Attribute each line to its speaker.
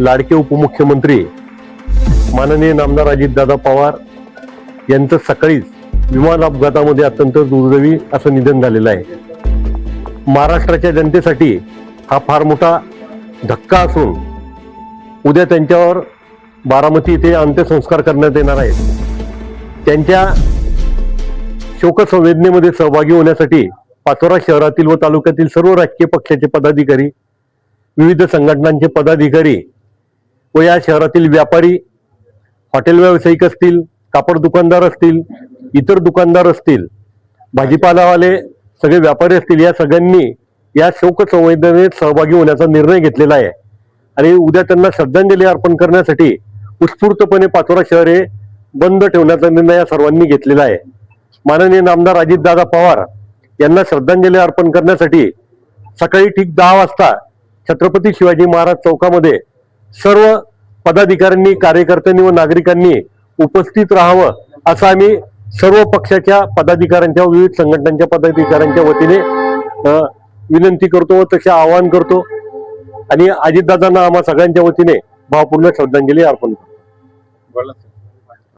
Speaker 1: लाडके उपमुख्यमंत्री माननीय नामदार अजितदादा पवार यांचं सकाळीच विमान अपघातामध्ये अत्यंत दुर्दैवी असं निधन झालेलं आहे. महाराष्ट्राच्या जनतेसाठी हा फार मोठा धक्का असून उद्या त्यांच्यावर बारामती येथे अंत्यसंस्कार करण्यात येणार आहेत. त्यांच्या शोकसंवेदनेमध्ये सहभागी होण्यासाठी पाचोरा शहरातील व तालुक्यातील सर्व राजकीय पक्षाचे पदाधिकारी विविध संघटनांचे पदाधिकारी व या शहरातील व्यापारी हॉटेल व्यावसायिक असतील कापड दुकानदार असतील इतर दुकानदार असतील भाजीपालावाले सगळे व्यापारी असतील या सगळ्यांनी या शोक संवेदनेत सहभागी होण्याचा निर्णय घेतलेला आहे. आणि उद्या त्यांना श्रद्धांजली अर्पण करण्यासाठी उत्स्फूर्तपणे पाचोरा शहर हे बंद ठेवण्याचा निर्णय या सर्वांनी घेतलेला आहे. माननीय नामदार अजितदादा पवार यांना श्रद्धांजली अर्पण करण्यासाठी सकाळी ठीक दहा वाजता छत्रपती शिवाजी महाराज चौकामध्ये सर्व पदाधिकाऱ्यांनी कार्यकर्त्यांनी व नागरिकांनी उपस्थित राहावं असं आम्ही सर्व पक्षाच्या पदाधिकाऱ्यांच्या विविध संघटनांच्या पदाधिकाऱ्यांच्या वतीने विनंती करतो व तसे आवाहन करतो. आणि अजितदादांना आम्हा सगळ्यांच्या वतीने भावपूर्ण श्रद्धांजली अर्पण करतो.